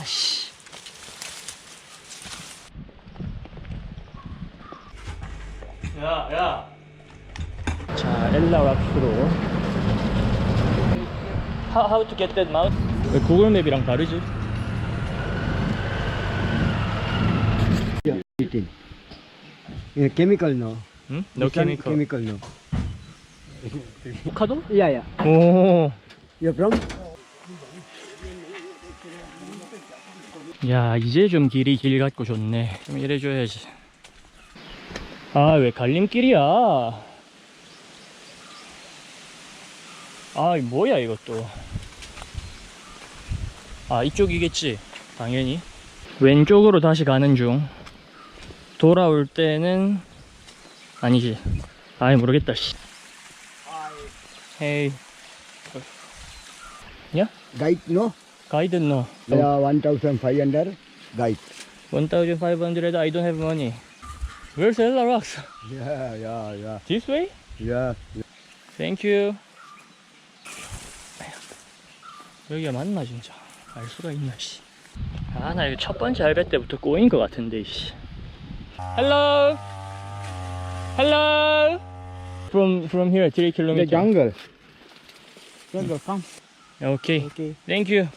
아씨. 야, 야. 자, 엘라락스로. How, how to get that mount? 왜 구글 맵이랑 다르지? eating. Yeah, chemical no. 응? No chemical. Chemical no. 아보카도? Yeah, yeah. 오. You're from? 야 이제 좀 길이 길 같고 좋네. 좀 이래줘야지. 아 왜 갈림길이야? 아 뭐야 이것도. 아 이쪽이겠지 당연히. 왼쪽으로 다시 가는 중. 돌아올 때는 아니지. 아이 모르겠다 씨. 헤이. 야? 가 이드 no Yeah, 1,500 guide. 1500 I don't have money Where's Ella Rocks? Yeah, yeah, yeah. This way? Yeah. Thank you. 여기가 맞나 진짜? 알 수가 있나 씨. 아 나 이거 첫 번째 알베 때부터 꼬인 것 같은데 씨. Hello. Hello. From from here 3 The km. jungle. Jungle, come. Okay. Okay. Thank you.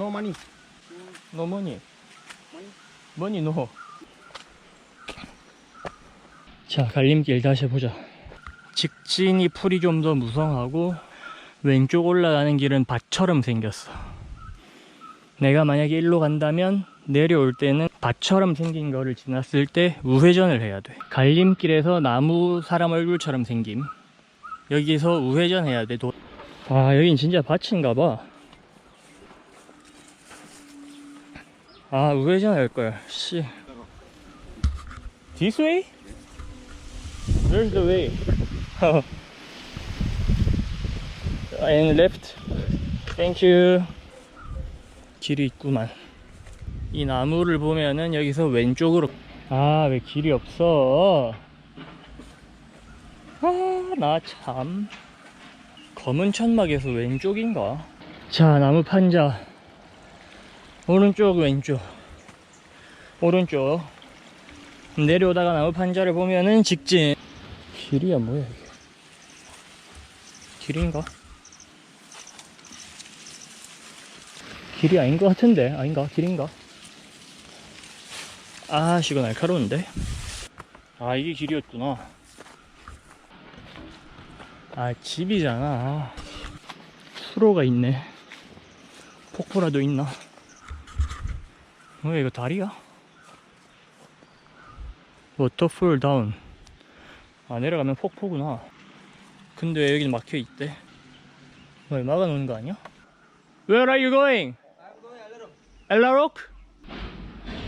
No money. No money. Money no. 자 갈림길 다시 보자. 직진이 풀이 좀 더 무성하고 왼쪽 올라가는 길은 밭처럼 생겼어. 내가 만약에 일로 간다면 내려올 때는 밭처럼 생긴 거를 지났을 때 우회전을 해야 돼. 갈림길에서 나무 사람 얼굴처럼 생김. 여기서 우회전 해야 돼. 도... 아 여긴 진짜 밭인가 봐. 아 우회전 할 걸. 씨. This way? Where's the way? And left. Thank you. 길이 있구만. 이 나무를 보면은 여기서 왼쪽으로. 아, 왜 길이 없어? 아, 나 참. 검은 천막에서 왼쪽인가? 자, 나무 판자. 오른쪽, 왼쪽. 오른쪽. 내려오다가 나무 판자를 보면은 직진. 길이야, 뭐야, 이게. 길인가? 길이 아닌 것 같은데 아닌가 길인가 아 이거 날카로운데 아 이게 길이었구나 아 집이잖아 아, 수로가 있네 폭포라도 있나 뭐야 이거 다리야 워터풀 다운 아 내려가면 폭포구나 근데 왜 여긴 막혀 있대 왜 막아놓은 거 아니야? Where are you going? 엘라록?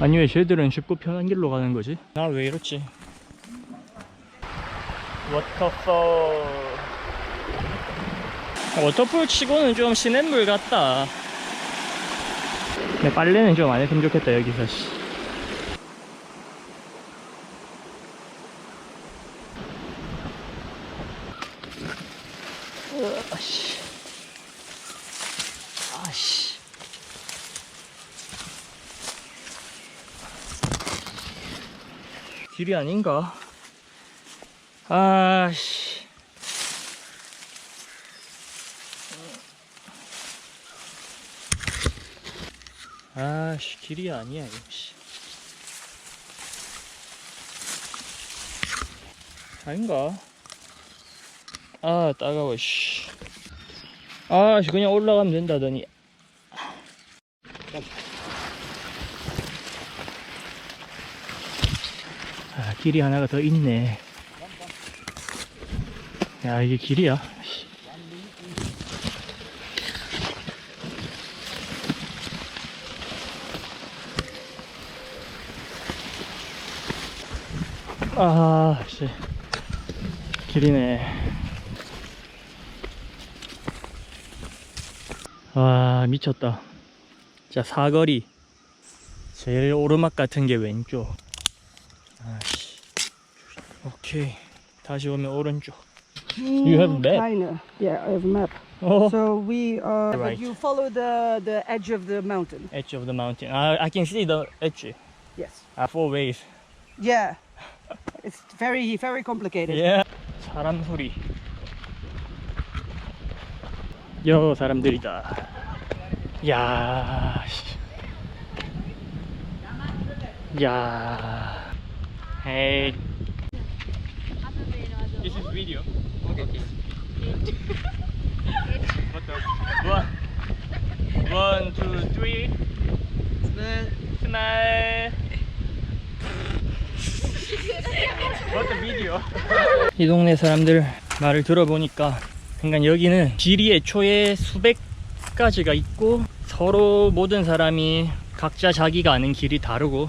아니 왜 쟤들은 쉽고 편한 길로 가는 거지? 나 왜 이렇지? 워터폴 워터폴 치고는 좀 시냇물 같다 근데 빨래는 좀 안 했으면 좋겠다 여기서 씨. 아씨. 길이 아닌가? 아씨. 아씨, 길이 아니야, 씨. 아닌가? 아, 따가워, 씨. 아, 씨, 그냥 올라가면 된다더니. 아, 길이 하나가 더 있네. 야, 이게 길이야. 아, 씨. 길이네. 와 미쳤다 자 사거리 제일 오르막 같은 게 왼쪽 아씨 오케이 다시 오면 오른쪽 You have a map? Kinda. Yeah, I have a map. Oh, So we uh, Right. but you follow the the edge of the mountain. edge of the mountain. I, I can see the edge. Yes. Uh, four ways. Yeah. It's very very complicated. Yeah. 사람 소리. 여 사람들이다. 야. 씨. 야. Hey. This is video. Okay. what the? One. One, two, three. Smile. Video? 이 동네 사람들 말을 들어보니까 그러니까 여기는 길이 애초에 수백 가지가 있고 서로 모든 사람이 각자 자기가 아는 길이 다르고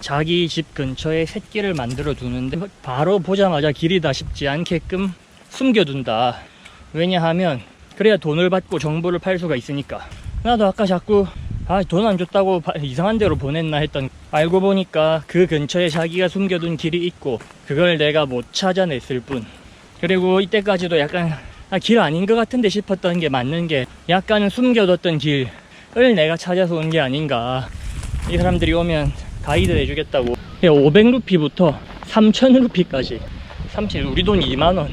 자기 집 근처에 샛길을 만들어 두는데 바로 보자마자 길이다 싶지 않게끔 숨겨둔다. 왜냐하면 그래야 돈을 받고 정보를 팔 수가 있으니까. 나도 아까 자꾸 아 돈 안 줬다고 바- 이상한 데로 보냈나 했던 알고 보니까 그 근처에 자기가 숨겨둔 길이 있고 그걸 내가 못 찾아냈을 뿐. 그리고 이때까지도 약간 아, 길 아닌 것 같은데 싶었던 게 맞는 게 약간은 숨겨뒀던 길을 내가 찾아서 온 게 아닌가. 이 사람들이 오면 가이드 해주겠다고. 500루피부터 3000루피까지. 30 우리 돈 2만원.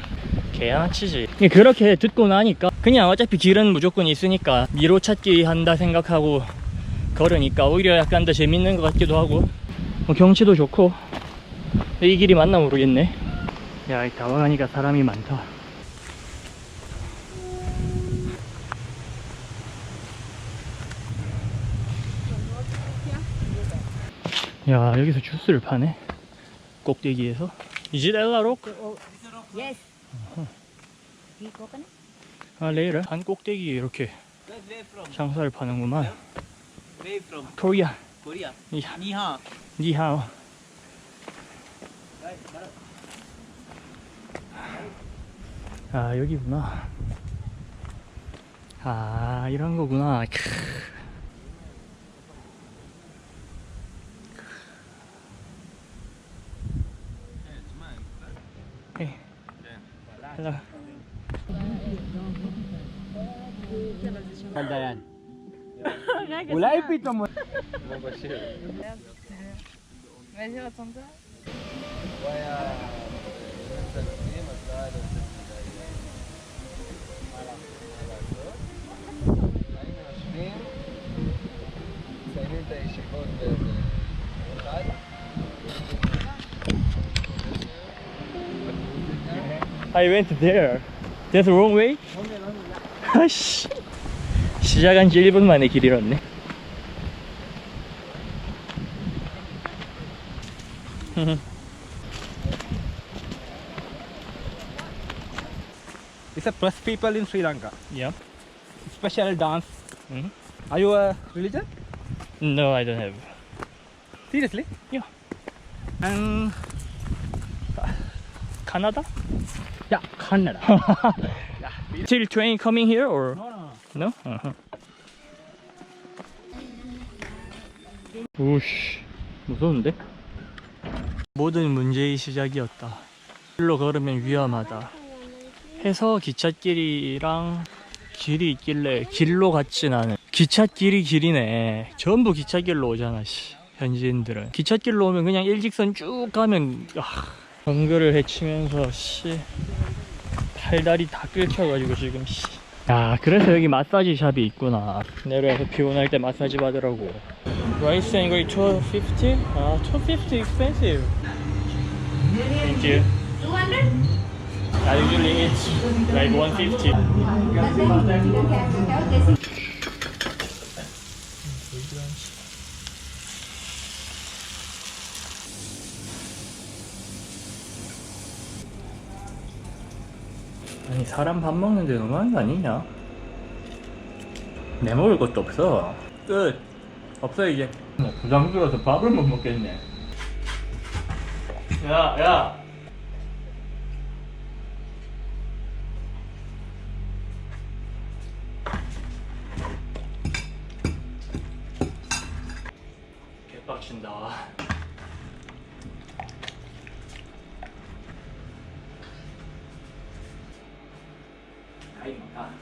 개양치지. 그렇게 듣고 나니까 그냥 어차피 길은 무조건 있으니까 미로 찾기 한다 생각하고 걸으니까 오히려 약간 더 재밌는 것 같기도 하고 뭐 경치도 좋고 이 길이 맞나 모르겠네 야, 이 다와가니까 사람이 많다. 야, 여기서 주스를 파네. 꼭대기에서. Is it Ella Yes. We coconut? 아, 레이를 한 꼭대기에 이렇게? 장사를 파는구만. Where from? 코리아. Korea. 야, Ni hao. 니하오. 아, 여기구나. 아, 이런 거구나. 크. Hey. Hello. I went there. There's a wrong way. Hush. 시작한 지 1분 만에 길 잃었네. It's a plus people in Sri Lanka. Yeah. Special dance. Mhm. Are you a religion? No, I don't have. Seriously? Yeah. And Canada? yeah, Kannada. Still train coming here or no, no. Uh-huh. 무서운데? 모든 문제의 시작이었다. 길로 걸으면 위험하다. 해서 기찻길이랑 길이 있길래 길로 같진 않은 기찻길이 길이네. 전부 기찻길로 오잖아. 씨. 현지인들은 기찻길로 오면 그냥 일직선 쭉 가면 아, 정글을 헤치면서 씨 팔다리 다 끓여가지고 지금 씨. 야 그래서 여기 마사지 샵이 있구나. 내려와서 피곤할 때 마사지 받으라고. 라이스 앤 거의 1250? 아 1250 expensive. Thank you. 200? I usually it's like 150 But then you don't have to tell this. 아니 사람 밥 먹는데 너무한 거 아니냐? 내 먹을 것도 없어. 끝. 없어 이제. 뭐 부담스러워서 밥을 못 먹겠네. 야야. 개빡친다 가입니다.